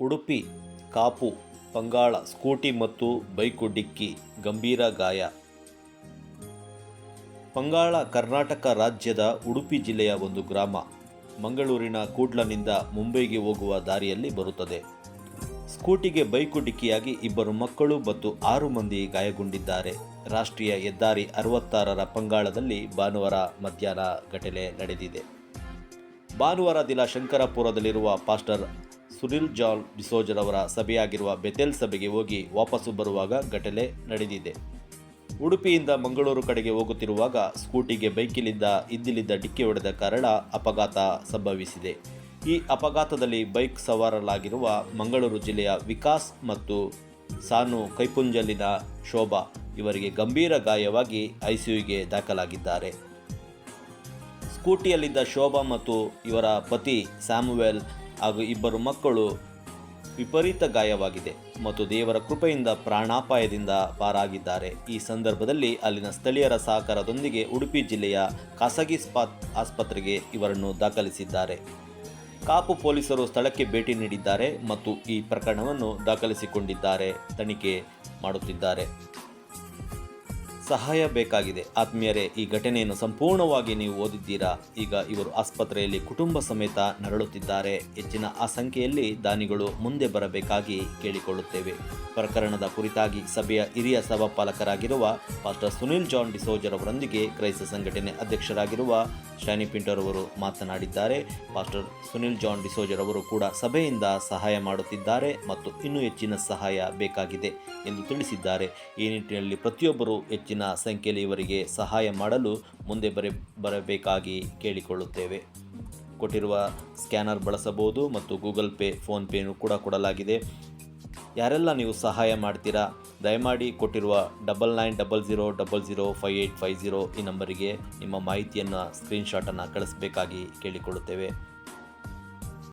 ಉಡುಪಿ, ಕಾಪು, ಬಂಗಾಳ, ಸ್ಕೂಟಿ ಮತ್ತು ಬೈಕು ಡಿಕ್ಕಿ, ಗಂಭೀರ ಗಾಯ. ಬಂಗಾಳ, ಕರ್ನಾಟಕ ರಾಜ್ಯದ ಉಡುಪಿ ಜಿಲ್ಲೆಯ ಒಂದು ಗ್ರಾಮ. ಮಂಗಳೂರಿನ ಕೂಡ್ಲನಿಂದ ಮುಂಬೈಗೆ ಹೋಗುವ ದಾರಿಯಲ್ಲಿ ಬರುತ್ತದೆ. ಸ್ಕೂಟಿಗೆ ಬೈಕು ಡಿಕ್ಕಿಯಾಗಿ ಇಬ್ಬರು ಮಕ್ಕಳು ಮತ್ತು ಆರು ಮಂದಿ ಗಾಯಗೊಂಡಿದ್ದಾರೆ. ರಾಷ್ಟ್ರೀಯ ಹೆದ್ದಾರಿ ಅರವತ್ತಾರರ ಪಂಗಾಳದಲ್ಲಿ ಭಾನುವಾರ ಮಧ್ಯಾಹ್ನ ಘಟನೆ ನಡೆದಿದೆ. ಭಾನುವಾರ ದಿನ ಶಂಕರಪುರದಲ್ಲಿರುವ ಪಾಸ್ಟರ್ ಸುನಿಲ್ ಜಾನ್ ಡಿಸೋಜರವರ ಸಭೆಯಾಗಿರುವ ಬೆತೆಲ್ ಸಭೆಗೆ ಹೋಗಿ ವಾಪಸ್ಸು ಬರುವಾಗ ಘಟನೆ ನಡೆದಿದೆ. ಉಡುಪಿಯಿಂದ ಮಂಗಳೂರು ಕಡೆಗೆ ಹೋಗುತ್ತಿರುವಾಗ ಸ್ಕೂಟಿಗೆ ಬೈಕಿನಿಂದ ಇದ್ದಿಲಿದ್ದ ಡಿಕ್ಕಿ ಹೊಡೆದ ಕಾರಣ ಅಪಘಾತ ಸಂಭವಿಸಿದೆ. ಈ ಅಪಘಾತದಲ್ಲಿ ಬೈಕ್ ಸವಾರಲಾಗಿರುವ ಮಂಗಳೂರು ಜಿಲ್ಲೆಯ ವಿಕಾಸ್ ಮತ್ತು ಸಾನು ಕೈಪುಂಜಲಿನ ಶೋಭಾ ಇವರಿಗೆ ಗಂಭೀರ ಗಾಯವಾಗಿ ಐಸಿಯುಗೆ ದಾಖಲಾಗಿದ್ದಾರೆ. ಸ್ಕೂಟಿಯಲ್ಲಿದ್ದ ಶೋಭಾ ಮತ್ತು ಇವರ ಪತಿ ಸ್ಯಾಮುವೆಲ್ ಹಾಗೂ ಇಬ್ಬರು ಮಕ್ಕಳು ವಿಪರೀತ ಗಾಯವಾಗಿದೆ ಮತ್ತು ದೇವರ ಕೃಪೆಯಿಂದ ಪ್ರಾಣಾಪಾಯದಿಂದ ಪಾರಾಗಿದ್ದಾರೆ. ಈ ಸಂದರ್ಭದಲ್ಲಿ ಅಲ್ಲಿನ ಸ್ಥಳೀಯರ ಸಹಕಾರದೊಂದಿಗೆ ಉಡುಪಿ ಜಿಲ್ಲೆಯ ಖಾಸಗಿ ಸ್ಪಾತ್ ಆಸ್ಪತ್ರೆಗೆ ಇವರನ್ನು ದಾಖಲಿಸಿದ್ದಾರೆ. ಕಾಪು ಪೊಲೀಸರು ಸ್ಥಳಕ್ಕೆ ಭೇಟಿ ನೀಡಿದ್ದಾರೆ ಮತ್ತು ಈ ಪ್ರಕರಣವನ್ನು ದಾಖಲಿಸಿಕೊಂಡಿದ್ದಾರೆ, ತನಿಖೆ ಮಾಡುತ್ತಿದ್ದಾರೆ. ಸಹಾಯ ಬೇಕಾಗಿದೆ. ಆತ್ಮೀಯರೇ, ಈ ಘಟನೆಯನ್ನು ಸಂಪೂರ್ಣವಾಗಿ ನೀವು ಓದಿದ್ದೀರಾ? ಈಗ ಇವರು ಆಸ್ಪತ್ರೆಯಲ್ಲಿ ಕುಟುಂಬ ಸಮೇತ ನರಳುತ್ತಿದ್ದಾರೆ. ಹೆಚ್ಚಿನ ಆ ಸಂಖ್ಯೆಯಲ್ಲಿ ದಾನಿಗಳು ಮುಂದೆ ಬರಬೇಕಾಗಿ ಕೇಳಿಕೊಳ್ಳುತ್ತೇವೆ. ಪ್ರಕರಣದ ಕುರಿತಾಗಿ ಸಭೆಯ ಹಿರಿಯ ಸಭಾಪಾಲಕರಾಗಿರುವ ಪಾಸ್ಟರ್ ಸುನಿಲ್ ಜಾನ್ ಡಿಸೋಜರ್ ಅವರೊಂದಿಗೆ ಕ್ರೈಸ್ತ ಸಂಘಟನೆ ಅಧ್ಯಕ್ಷರಾಗಿರುವ ಶಾನಿ ಪಿಂಟರ್ ಅವರು ಮಾತನಾಡಿದ್ದಾರೆ. ಪಾಸ್ಟರ್ ಸುನಿಲ್ ಜಾನ್ ಡಿಸೋಜರ್ ಅವರು ಕೂಡ ಸಭೆಯಿಂದ ಸಹಾಯ ಮಾಡುತ್ತಿದ್ದಾರೆ ಮತ್ತು ಇನ್ನೂ ಹೆಚ್ಚಿನ ಸಹಾಯ ಬೇಕಾಗಿದೆ ಎಂದು ತಿಳಿಸಿದ್ದಾರೆ. ಈ ನಿಟ್ಟಿನಲ್ಲಿ ಪ್ರತಿಯೊಬ್ಬರು ಹೆಚ್ಚಿನ ಸಂಖ್ಯೆಯಲ್ಲಿ ಇವರಿಗೆ ಸಹಾಯ ಮಾಡಲು ಮುಂದೆ ಬರೆ, ಬರಬೇಕಾಗಿ ಕೇಳಿಕೊಳ್ಳುತ್ತೇವೆ. ಕೊಟ್ಟಿರುವ ಸ್ಕ್ಯಾನರ್ ಬಳಸಬಹುದು ಮತ್ತು ಗೂಗಲ್ ಪೇ ಫೋನ್ಪೇನು ಕೂಡ ಕೊಡಲಾಗಿದೆ. ಯಾರೆಲ್ಲ ನೀವು ಸಹಾಯ ಮಾಡ್ತೀರಾ, ದಯಮಾಡಿ ಕೊಟ್ಟಿರುವ double nine double zero double zero five eight five zero ಈ ನಂಬರಿಗೆ ನಿಮ್ಮ ಮಾಹಿತಿಯನ್ನು ಸ್ಕ್ರೀನ್ಶಾಟನ್ನು ಕಳಿಸಬೇಕಾಗಿ ಕೇಳಿಕೊಳ್ಳುತ್ತೇವೆ.